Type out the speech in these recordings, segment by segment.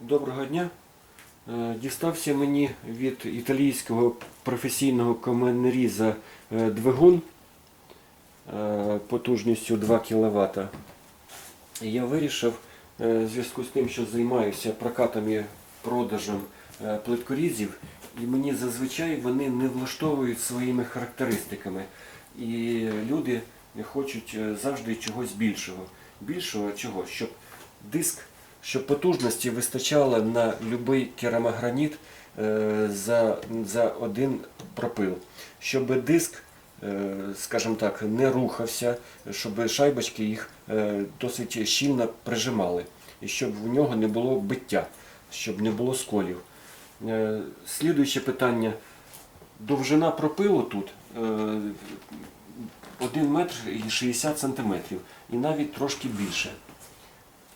Доброго дня. Е, Дістався мені від італійського професійного каменеріза е, двигун е, потужністю 2 кВт. Я вирішив, в зв'язку з тим, що займаюся прокатом і продажем плиткорізів, і мені зазвичай вони не влаштовують своїми характеристиками. І люди хочуть завжди чогось більшого. Більшого чого? Щоб диск, щоб потужності вистачало на будь-який керамограніт е, за, за один пропил. Щоб диск, е, скажімо так, не рухався, щоб шайбочки їх е, досить щільно прижимали, і щоб в нього не було биття, щоб не було сколів. Слідуюче питання. Довжина пропилу тут е, 1 метр і 60 сантиметрів, і навіть трошки більше.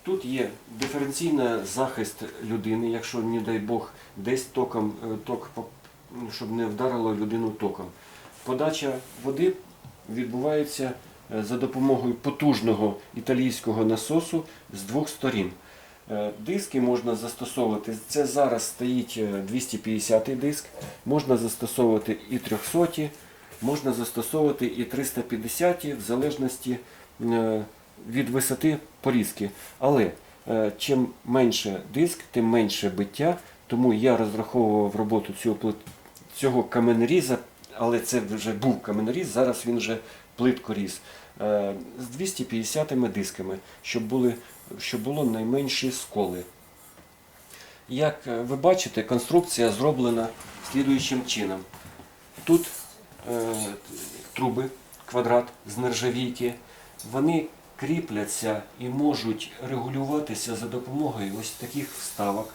Тут є диференційний захист людини, якщо, не дай Бог, десь током, е, ток, щоб не вдарило людину током. Подача води відбувається е, за допомогою потужного італійського насосу з двох сторін. Е, Диски можна застосовувати. Це зараз стоїть е, 250 диск, можна застосовувати і 300, можна застосовувати і 350 в залежності від висоти порізки. Але е, чим менше диск, тим менше биття. Тому я розраховував роботу цього, цього каменеріза, але це вже був каменеріз, зараз він вже плиткоріз. е, З 250 дисками, щоб, були, щоб було найменші сколи. Як е, ви бачите, конструкція зроблена слідуючим чином. Тут е, труби, квадрат з нержавійки, вони кріпляться і можуть регулюватися за допомогою ось таких вставок.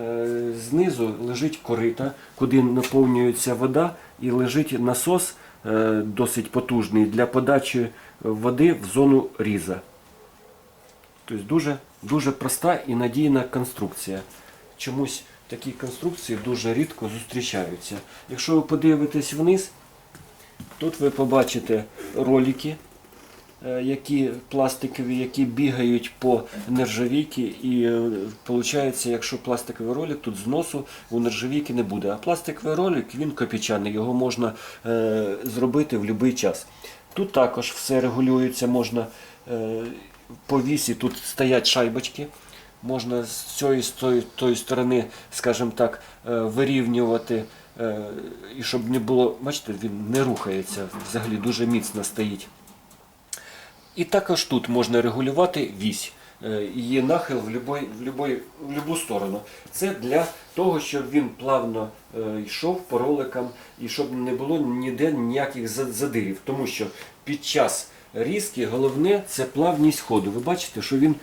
Е, Знизу лежить корита, куди наповнюється вода, і лежить насос е, досить потужний для подачі води в зону різа. Тобто дуже, дуже проста і надійна конструкція. Чомусь такі конструкції дуже рідко зустрічаються. Якщо ви подивитесь вниз, тут ви побачите ролики, які пластикові, які бігають по нержавійці. І виходить, якщо пластиковий ролик, тут зносу у нержавійки не буде. А пластиковий ролик він копійчаний, його можна е, зробити в будь-який час. Тут також все регулюється, можна е, по вісі, тут стоять шайбочки. Можна з цієї з тої, тої сторони, скажімо так, е, вирівнювати, е, і щоб не було, бачите, він не рухається, взагалі дуже міцно стоїть. І також тут можна регулювати вісь, е, її нахил в любой, в, любой, в любу сторону. Це для того, щоб він плавно е, йшов по роликам і щоб не було ніде ніяких задирів. Тому що під час різки головне це плавність ходу. Ви бачите, що він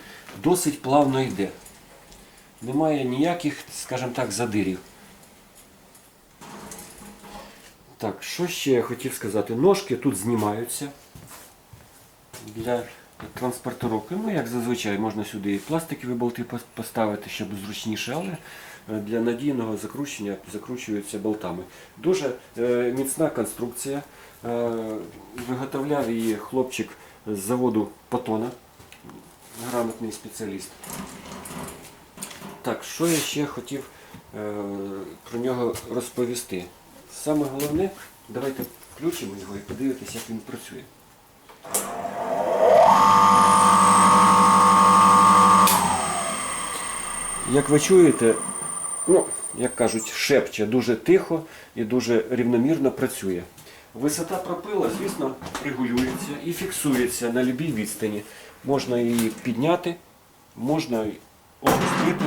досить плавно йде. Немає ніяких, скажімо так, задирів. Так, що ще я хотів сказати? Ножки тут знімаються для транспортировки. Ну, як зазвичай, можна сюди і пластикові болти поставити, щоб зручніше, але е, для надійного закручення закручуються болтами. Дуже е, міцна конструкція. Е, виготовляв її хлопчик з заводу Патона, грамотний спеціаліст. Так, що я ще хотів про нього розповісти? Саме головне, давайте включимо його і подивитися, як він працює. Як ви чуєте, ну, як кажуть, шепче дуже тихо і дуже рівномірно працює. Висота пропила, звісно, регулюється і фіксується на будь-якій відстані. Можна її підняти, можна опустити,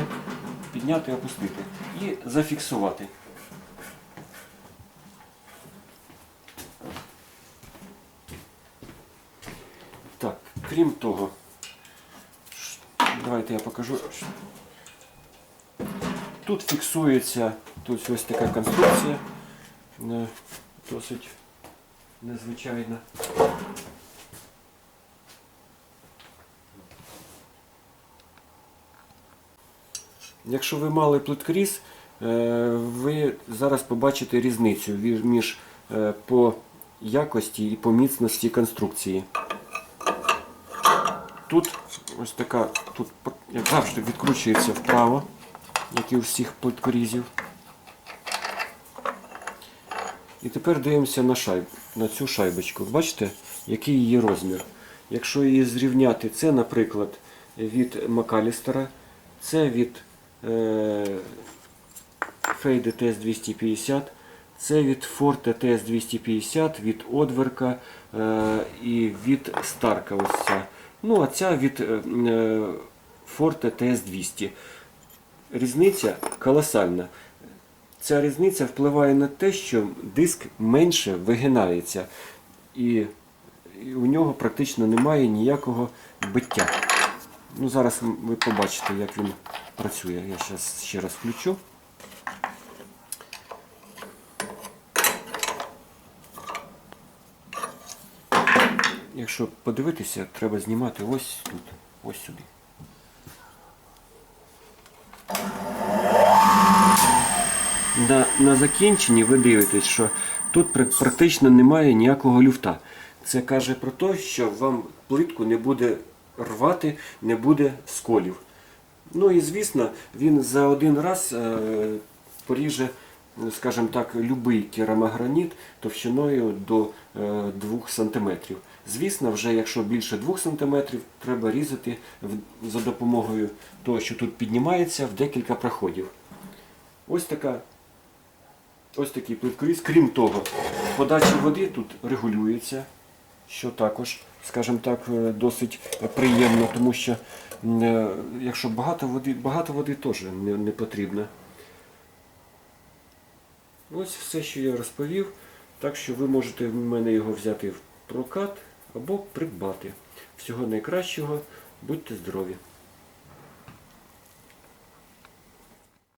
підняти, опустити і зафіксувати. Так, крім того, давайте я покажу. Тут фіксується тут ось така конструкція, е, досить незвичайна. Якщо ви мали плиткоріз, е, ви зараз побачите різницю між е, по якості і по міцності конструкції. Тут ось така, тут як завжди відкручується вправо. як і у всіх плиткорізів. І тепер дивимося на, шайб, на цю шайбочку. Бачите, який її розмір. Якщо її зрівняти, це, наприклад, від Макалістера, це від е, Фейде TS250, це від Forte TS250, від Одверка е, і від Старка. Ось ця. Ну, а ця від е, е, Forte TS200. Різниця колосальна. Ця різниця впливає на те, що диск менше вигинається, і у нього практично немає ніякого биття. Ну, зараз ви побачите, як він працює. Я зараз ще раз включу. Якщо подивитися, треба знімати ось тут, ось сюди. На, на закінченні ви дивитесь, що тут практично немає ніякого люфта. Це каже про те, що вам плитку не буде рвати, не буде сколів. Ну і звісно, він за один раз е, поріже, скажімо так, любий керамограніт товщиною до е, 2 см. Звісно, вже якщо більше 2 см, треба різати за допомогою того, що тут піднімається, в декілька проходів. Ось така Ось такий плиткоріз. Крім того, подача води тут регулюється, що також, скажімо так, е, досить приємно, тому що е, якщо багато води, багато води теж не потрібно. Ось все, що я розповів. Так що ви можете в мене його взяти в прокат або придбати. Всього найкращого, будьте здорові!